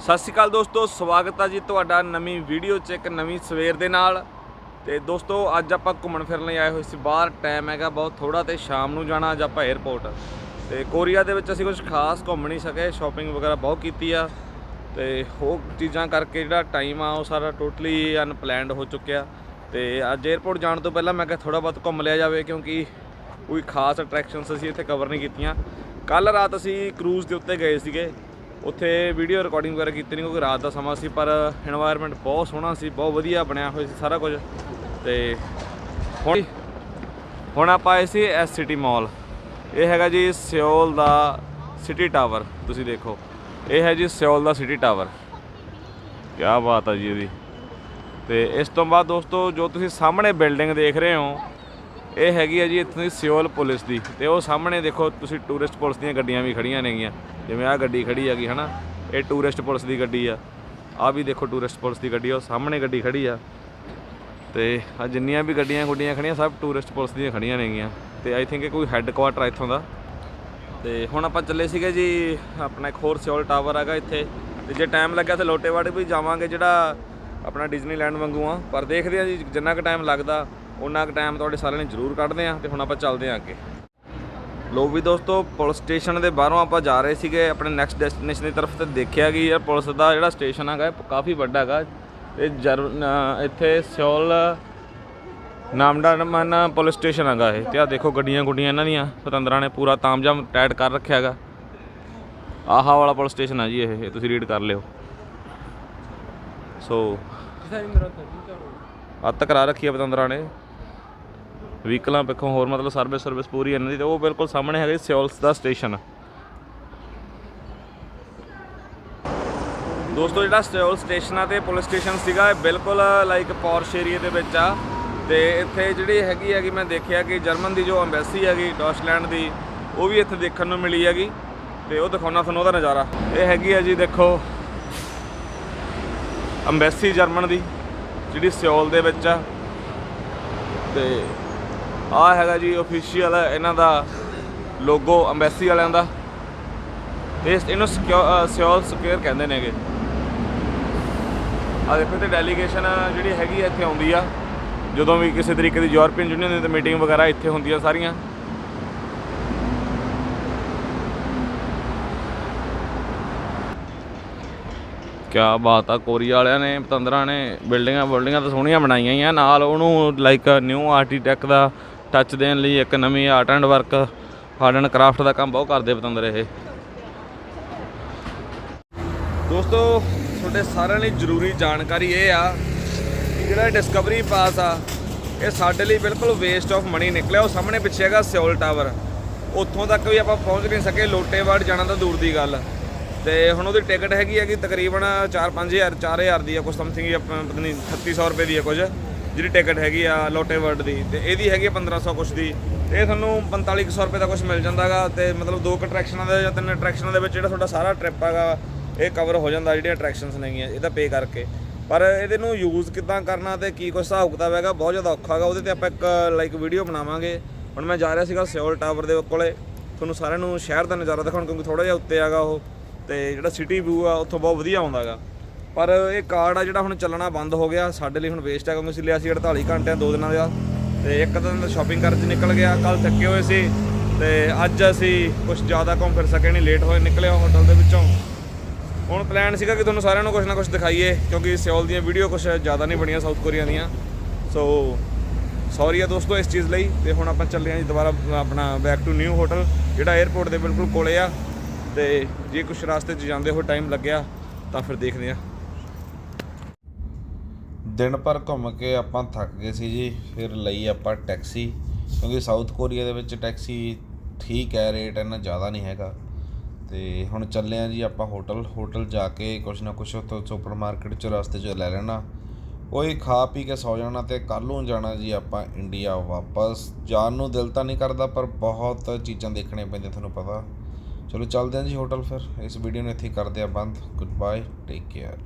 ਸਤਿ ਸ਼੍ਰੀ ਅਕਾਲ ਦੋਸਤੋ, ਸਵਾਗਤ ਹੈ ਜੀ ਤੁਹਾਡਾ ਨਵੀਂ ਵੀਡੀਓ 'ਚ, ਇੱਕ ਨਵੀਂ ਸਵੇਰ ਦੇ ਨਾਲ। ਤੇ ਦੋਸਤੋ, ਅੱਜ ਆਪਾਂ ਘੁੰਮਣ ਫਿਰਨ ਲਈ ਆਏ ਹੋਏ ਸੀ ਬਾਹਰ ਟਾਈਮ ਹੈਗਾ ਬਹੁਤ ਥੋੜਾ ਤੇ ਸ਼ਾਮ ਨੂੰ ਜਾਣਾ ਅੱਜ ਆਪਾਂ 에ਅਰਪੋਰਟ ਤੇ ਕੋਰੀਆ ਦੇ ਵਿੱਚ ਅਸੀਂ ਕੁਝ ਖਾਸ ਘੁੰਮ ਨਹੀਂ ਸਕੇ ਸ਼ਾਪਿੰਗ ਵਗੈਰਾ ਬਹੁਤ ਕੀਤੀ ਆ। ਤੇ ਉਹ ਚੀਜ਼ਾਂ ਕਰਕੇ ਜਿਹੜਾ ਟਾਈਮ ਆ, ਉਹ ਸਾਰਾ ਟੋਟਲੀ ਅਨਪਲੈਨਡ ਹੋ ਚੁੱਕਿਆ। ਤੇ ਅੱਜ 에ਅਰਪੋਰਟ ਜਾਣ ਤੋਂ ਪਹਿਲਾਂ ਮੈਂ ਕਿਹਾ ਥੋੜਾ ਬਹੁਤ ਘੁੰਮ ਲਿਆ ਜਾਵੇ, ਕਿਉਂਕਿ ਕੋਈ ਖਾਸ ਅਟਰੈਕਸ਼ਨਸ ਅਸੀਂ ਇੱਥੇ ਕਵਰ ਨਹੀਂ ਕੀਤੀਆਂ। ਕੱਲ ਰਾਤ ਅਸੀਂ ਕਰੂਜ਼ ਦੇ ਉੱਤੇ ਗਏ ਸੀਗੇ। ਉੱਥੇ ਵੀਡੀਓ ਰਿਕਾਰਡਿੰਗ ਵਗੈਰਾ ਕੀਤੀ ਨਹੀਂ ਕਿਉਂਕਿ ਰਾਤ ਦਾ ਸਮਾਂ ਸੀ, ਪਰ এনवायरमेंट ਬਹੁਤ ਸੋਹਣਾ ਸੀ, ਬਹੁਤ ਵਧੀਆ ਬਣਿਆ ਹੋਇਆ ਸੀ ਸਾਰਾ ਕੁਝ। ਤੇ ਹੁਣ ਹੁਣ ਆਪਾਂ ਆਏ ਸੀ ਐਸ ਸਿਟੀ ਮਾਲ ਇਹ ਹੈਗਾ ਜੀ ਸਿਓਲ ਦਾ ਸਿਟੀ ਟਾਵਰ ਤੁਸੀਂ ਦੇਖੋ। ਇਹ ਹੈ ਜੀ ਸਿਓਲ ਦਾ ਸਿਟੀ ਟਾਵਰ ਕੀ ਬਾਤ ਆ ਜੀ ਇਹਦੀ। ਤੇ ਇਸ ਤੋਂ ਬਾਅਦ ਦੋਸਤੋ, ਜੋ ਤੁਸੀਂ ਸਾਹਮਣੇ ਬਿਲਡਿੰਗ ਦੇਖ ਰਹੇ ਹੋ ਇਹ ਹੈਗੀ ਹੈ ਜੀ ਇੱਥੋਂ ਦੀ ਸਿਓਲ ਪੁਲਿਸ ਦੀ। ਤੇ ਉਹ ਸਾਹਮਣੇ ਦੇਖੋ, ਤੁਸੀਂ ਟੂਰਿਸਟ ਪੁਲਿਸ ਦੀਆਂ ਗੱਡੀਆਂ ਵੀ ਖੜੀਆਂ ਨੇਗੀਆਂ। ਜਿਵੇਂ ਆਹ ਗੱਡੀ ਖੜੀ ਹੈਗੀ, ਹਨਾ? ਇਹ ਟੂਰਿਸਟ ਪੁਲਿਸ ਦੀ ਗੱਡੀ ਆ। ਆਹ ਵੀ ਦੇਖੋ ਟੂਰਿਸਟ ਪੁਲਿਸ ਦੀ ਗੱਡੀ ਆ, ਉਹ ਸਾਹਮਣੇ ਗੱਡੀ ਖੜੀ ਆ। ਤੇ ਆ ਜਿੰਨੀਆਂ ਵੀ ਗੱਡੀਆਂ ਗੁੱਡੀਆਂ ਖੜੀਆਂ, ਸਭ ਟੂਰਿਸਟ ਪੁਲਿਸ ਦੀਆਂ ਖੜੀਆਂ ਨੇਗੀਆਂ। ਤੇ ਆਈ ਥਿੰਕ ਇਹ ਕੋਈ ਹੈੱਡ ਕੁਆਟਰ ਆ ਇੱਥੋਂ ਦਾ। ਤੇ ਹੁਣ ਆਪਾਂ ਚੱਲੇ ਸੀਗੇ ਜੀ, ਆਪਣਾ ਇੱਕ ਹੋਰ ਸਿਓਲ ਟਾਵਰ ਹੈਗਾ ਇੱਥੇ। ਤੇ ਜੇ ਟਾਈਮ ਲੱਗਿਆ ਤਾਂ ਲੋਟੇਵਾੜੇ ਵੀ ਜਾਵਾਂਗੇ ਜਿਹੜਾ ਆਪਣਾ ਡਿਜ਼ਨੀਲੈਂਡ ਵਾਂਗੂ ਆ। ਪਰ ਦੇਖਦੇ ਆ ਜੀ, ਜਿੰਨਾ ਕੁ ਟਾਈਮ ਲੱਗਦਾ ਉਹਨਾਂ ਕੁ ਟਾਈਮ ਤੁਹਾਡੇ ਸਾਰਿਆਂ ਨੇ ਜ਼ਰੂਰ ਕੱਢਦੇ ਆ ਤੇ ਹੁਣ ਆਪਾਂ ਚੱਲਦੇ ਆ ਅੱਗੇ। ਲੋ ਵੀ ਦੋਸਤੋ ਪੁਲਿਸ ਸਟੇਸ਼ਨ ਦੇ ਬਾਹਰੋਂ ਆਪਾਂ ਜਾ ਰਹੇ ਸੀਗੇ ਆਪਣੇ ਨੈਕਸਟ ਡੈਸਟੀਨੇਸ਼ਨ ਦੀ ਤਰਫ ਤੇ ਦੇਖਿਆ ਕਿ ਯਾਰ ਪੁਲਿਸ ਦਾ ਜਿਹੜਾ ਸਟੇਸ਼ਨ ਹੈਗਾ ਕਾਫੀ ਵੱਡਾ ਹੈਗਾ। ਅ, ਇੱਥੇ ਸਿਓਲ ਨਾਮਡਾਮਨ ਪੁਲਿਸ ਸਟੇਸ਼ਨ ਹੈਗਾ ਇਹ ਤੇ ਆ ਦੇਖੋ ਗੱਡੀਆਂ ਗੁੱਡੀਆਂ ਇਹਨਾਂ ਦੀਆਂ ਪਤੰਦਰਾਂ ਨੇ ਪੂਰਾ ਤਾਮਜਾਮ ਟਾਈਟ ਕਰ ਰੱਖਿਆ ਹੈਗਾ। ਆਹਾ ਵਾਲਾ ਪੁਲਿਸ ਸਟੇਸ਼ਨ ਹੈ ਜੀ ਇਹ ਤੁਸੀਂ ਰੀਡ ਕਰ ਲਿਓ। ਸੋ ਅੱਤ ਕਰਾ ਰੱਖੀ ਹੈ ਪਤੰਦਰਾਂ ਨੇ। ਵਹੀਕਲਾਂ ਪਿੱਛੋਂ ਹੋਰ ਮਤਲਬ ਸਰਵਿਸ ਸਰਵਿਸ ਪੂਰੀ ਇਹਨਾਂ ਦੀ ਤੇ ਉਹ ਬਿਲਕੁਲ ਸਾਹਮਣੇ ਹੈਗਾ ਸਿਓਲਸ ਦਾ ਸਟੇਸ਼ਨ ਦੋਸਤੋ, ਜਿਹੜਾ ਸਿਓਲ ਸਟੇਸ਼ਨ ਆ ਤੇ ਪੁਲਿਸ ਸਟੇਸ਼ਨ ਸੀਗਾ, ਇਹ ਬਿਲਕੁਲ ਲਾਈਕ ਪੌਰਸ਼ ਏਰੀਆ ਦੇ ਵਿੱਚ ਆ। ਤੇ ਇੱਥੇ ਜਿਹੜੀ ਹੈਗੀ ਹੈਗੀ, ਮੈਂ ਦੇਖਿਆ ਕਿ ਜਰਮਨ ਦੀ ਜੋ ਐਮਬੈਸੀ ਹੈਗੀ ਡੌਚਲੈਂਡ ਦੀ, ਉਹ ਵੀ ਇੱਥੇ ਦੇਖਣ ਨੂੰ ਮਿਲੀ ਹੈਗੀ। ਤੇ ਉਹ ਦਿਖਾਉਣਾ ਤੁਹਾਨੂੰ ਉਹਦਾ ਨਜ਼ਾਰਾ। ਇਹ ਹੈਗੀ ਆ ਜੀ, ਦੇਖੋ ਐਮਬੈਸੀ ਜਰਮਨ ਦੀ, ਜਿਹੜੀ ਸਿਓਲ ਦੇ ਵਿੱਚ ਆ। ਤੇ ਆ ਹੈਗਾ ਜੀ ਅਫੀਸ਼ੀਅਲ ਇਹਨਾਂ ਦਾ ਲੋਗੋ ਐਮਬੈਸੀ ਵਾਲਿਆਂ ਦਾ। ਇਸ- ਇਹਨੂੰ ਸਿਓਲ ਸਕੁਅਰ ਕਹਿੰਦੇ ਨੇਗੇ। ਆ ਦੇਖੋ ਤੇ ਡੈਲੀਗੇਸ਼ਨ ਜਿਹੜੀ ਹੈਗੀ ਆ, ਇੱਥੇ ਆਉਂਦੀ ਆ। ਜਦੋਂ ਵੀ ਕਿਸੇ ਤਰੀਕੇ ਦੀ ਯੂਰਪੀਅਨ ਯੂਨੀਅਨ ਦੀ ਮੀਟਿੰਗ ਵਗੈਰਾ ਇੱਥੇ ਹੁੰਦੀਆਂ ਸਾਰੀਆਂ। ਕਿਆ ਬਾਤ ਆ, ਕੋਰੀਆ ਵਾਲਿਆਂ ਨੇ, ਪਤੰਦਰਾਂ ਨੇ ਬਿਲਡਿੰਗਾਂ ਬਿਲਡਿੰਗਾਂ ਤਾਂ ਸੋਹਣੀਆਂ ਬਣਾਈਆਂ ਹੀ ਆ। ਨਾਲ ਉਹਨੂੰ ਲਾਈਕ ਨਿਊ ਆਰਕੀਟੈਕਟ ਦਾ ਟੱਚ ਦੇਣ ਲਈ ਇੱਕ ਨਵੀਂ art and work art and craft ਦਾ ਕੰਮ ਬਹੁਤ ਕਰਦੇ ਪਤੰਦਰ ਇਹ। ਦੋਸਤੋ, ਤੁਹਾਡੇ ਸਾਰਿਆਂ ਲਈ ਜ਼ਰੂਰੀ ਜਾਣਕਾਰੀ ਇਹ ਆ ਕਿ ਜਿਹੜਾ ਡਿਸਕਵਰੀ ਪਾਸ ਆ, ਇਹ ਸਾਡੇ ਲਈ ਬਿਲਕੁਲ ਵੇਸਟ ਆਫ ਮਨੀ ਨਿਕਲਿਆ। ਉਹ ਸਾਹਮਣੇ ਪਿੱਛੇ ਹੈਗਾ ਸਿਓਲ ਟਾਵਰ ਉੱਥੋਂ ਤੱਕ ਵੀ ਆਪਾਂ ਪਹੁੰਚ ਨਹੀਂ ਸਕੇ, ਲੋਟੇਵਾੜ ਜਾਣਾ ਤਾਂ ਦੂਰ ਦੀ ਗੱਲ। ਤੇ ਹੁਣ ਉਹਦੀ ਟਿਕਟ ਹੈਗੀ ਹੈਗੀ ਤਕਰੀਬਨ 4-5000 4000 ਦੀ ਆ ਕੁਝ ਸਮਥਿੰਗ ਪਤਾ ਨਹੀਂ 3600 ਰੁਪਏ ਦੀ ਆ ਕੁਝ। ਜਿਹੜੀ ਟਿਕਟ ਹੈਗੀ ਆ ਲੋਟੇਵਰਡ ਦੀ, ਤੇ ਇਹਦੀ ਹੈਗੀ ਆ 1500 ਕੁਛ ਦੀ ਇਹ ਤੁਹਾਨੂੰ 4500 ਰੁਪਏ ਦਾ ਕੁਝ ਮਿਲ ਜਾਂਦਾਗਾ, ਤੇ ਮਤਲਬ ਦੋ ਅਟਰੈਕਸ਼ਨਾਂ ਦੇ ਜਾਂ ਤਿੰਨ ਅਟਰੈਕਸ਼ਨਾਂ ਦੇ ਵਿੱਚ ਜਿਹੜਾ ਤੁਹਾਡਾ ਸਾਰਾ ਟ੍ਰਿਪ ਹੈਗਾ ਇਹ ਕਵਰ ਹੋ ਜਾਂਦਾ ਜਿਹੜੀਆਂ ਅਟਰੈਕਸ਼ਨਸ ਨੇਗੀਆਂ, ਇਹਦਾ ਪੇ ਕਰਕੇ। ਪਰ ਇਹਦੇ ਨੂੰ ਯੂਜ਼ ਕਿੱਦਾਂ ਕਰਨਾ ਤੇ ਕੀ ਕੁਛ ਹਿਸਾਬ ਕਿਤਾਬ ਹੈਗਾ, ਬਹੁਤ ਜ਼ਿਆਦਾ ਔਖਾ ਹੈਗਾ, ਉਹਦੇ ਤੇ ਆਪਾਂ ਇੱਕ ਲਾਈਕ ਵੀਡੀਓ ਬਣਾਵਾਂਗੇ। ਹੁਣ ਮੈਂ ਜਾ ਰਿਹਾ ਸੀਗਾ ਸਿਓਲ ਟਾਵਰ ਦੇ ਕੋਲੇ, ਤੁਹਾਨੂੰ ਸਾਰਿਆਂ ਨੂੰ ਸ਼ਹਿਰ ਦਾ ਨਜ਼ਾਰਾ ਦਿਖਾਉਣ, ਕਿਉਂਕਿ ਥੋੜਾ ਜਿਹਾ ਉੱਤੇ ਹੈਗਾ ਉਹ, ਤੇ ਜਿਹੜਾ ਸਿਟੀ ਵਿਊ ਆ, ਉੱਥੋਂ ਬਹੁਤ ਵਧੀਆ ਆਉਂਦਾਗਾ। ਪਰ ਇਹ ਕਾਰਡ ਆ ਜਿਹੜਾ ਹੁਣ ਚੱਲਣਾ ਬੰਦ ਹੋ ਗਿਆ। ਸਾਡੇ ਲਈ ਹੁਣ ਵੇਸਟ ਹੈ ਕਿਉਂਕਿ ਅਸੀਂ ਲਿਆ ਸੀ 48 ਘੰਟਿਆਂ, ਦੋ ਦਿਨਾਂ ਦਾ। ਤੇ ਇੱਕ ਦਿਨ ਦਾ ਸ਼ਾਪਿੰਗ ਕਰਨ ਚ ਨਿਕਲ ਗਿਆ। ਕੱਲ ਥੱਕੇ ਹੋਏ ਸੀ। ਤੇ ਅੱਜ ਅਸੀਂ ਕੁਝ ਜ਼ਿਆਦਾ ਘੁੰਮ ਫਿਰ ਸਕੇ ਨਹੀਂ ਲੇਟ ਹੋਏ ਨਿਕਲੇ ਹੋਟਲ ਦੇ ਵਿੱਚੋਂ। ਹੁਣ ਪਲਾਨ ਸੀਗਾ ਕਿ ਤੁਹਾਨੂੰ ਸਾਰਿਆਂ ਨੂੰ ਕੁਝ ਨਾ ਕੁਝ ਦਿਖਾਈਏ, ਕਿਉਂਕਿ ਸਿਓਲ ਦੀਆਂ ਵੀਡੀਓ ਕੁਝ ਜ਼ਿਆਦਾ ਨਹੀਂ ਬਣੀਆਂ ਸਾਊਥ ਕੋਰੀਆ ਦੀਆਂ। ਸੋ ਸੌਰੀ ਆ ਦੋਸਤੋ ਇਸ ਚੀਜ਼ ਲਈ। ਤੇ ਹੁਣ ਆਪਾਂ ਚੱਲੇ ਹਾਂ ਜੀ ਦੁਬਾਰਾ ਆਪਣਾ ਬੈਕ ਟੂ ਨਿਊ ਹੋਟਲ ਜਿਹੜਾ 에ਅਰਪੋਰਟ ਦੇ ਬਿਲਕੁਲ ਕੋਲੇ ਆ। ਤੇ ਜੇ ਕੁਝ ਰਾਸਤੇ 'ਚ ਜਾਂਦੇ ਹੋ ਟਾਈਮ ਲੱਗਿਆ, ਤਾਂ ਫਿਰ ਦੇਖਦੇ ਆ। ਦਿਨ ਭਰ ਘੁੰਮ ਕੇ ਆਪਾਂ ਥੱਕ ਗਏ ਸੀ ਜੀ, ਫਿਰ ਲਈ ਆਪਾਂ ਟੈਕਸੀ, ਕਿਉਂਕਿ ਸਾਊਥ ਕੋਰੀਆ ਦੇ ਵਿੱਚ ਟੈਕਸੀ ਠੀਕ ਹੈ, ਰੇਟ ਇੰਨਾ ਜ਼ਿਆਦਾ ਨਹੀਂ ਹੈਗਾ। ਤੇ ਹੁਣ ਚੱਲੇ ਆ ਜੀ ਆਪਾਂ ਹੋਟਲ ਹੋਟਲ ਜਾ ਕੇ ਕੁਛ ਨਾ ਕੁਛ ਉੱਥੋਂ ਸੁਪਰ ਮਾਰਕੀਟ ਚ ਰਸਤੇ 'ਚ ਲੈ ਲੈਣਾ। ਉਹੀ ਖਾ ਪੀ ਕੇ ਸੌ ਜਾਣਾ ਤੇ ਕੱਲ੍ਹ ਨੂੰ ਜਾਣਾ ਜੀ ਆਪਾਂ ਇੰਡੀਆ ਵਾਪਸ। ਜਾਣ ਨੂੰ ਦਿਲ ਤਾਂ ਨਹੀਂ ਕਰਦਾ, ਪਰ ਬਹੁਤ ਚੀਜ਼ਾਂ ਦੇਖਣੀਆਂ ਪੈਂਦੀਆਂ ਤੁਹਾਨੂੰ ਪਤਾ। ਚਲੋ ਚੱਲਦੇ ਹਾਂ ਜੀ ਹੋਟਲ ਫਿਰ। ਇਸ ਵੀਡੀਓ ਨੂੰ ਇੱਥੇ ਕਰਦੇ ਆ ਬੰਦ। Good bye take care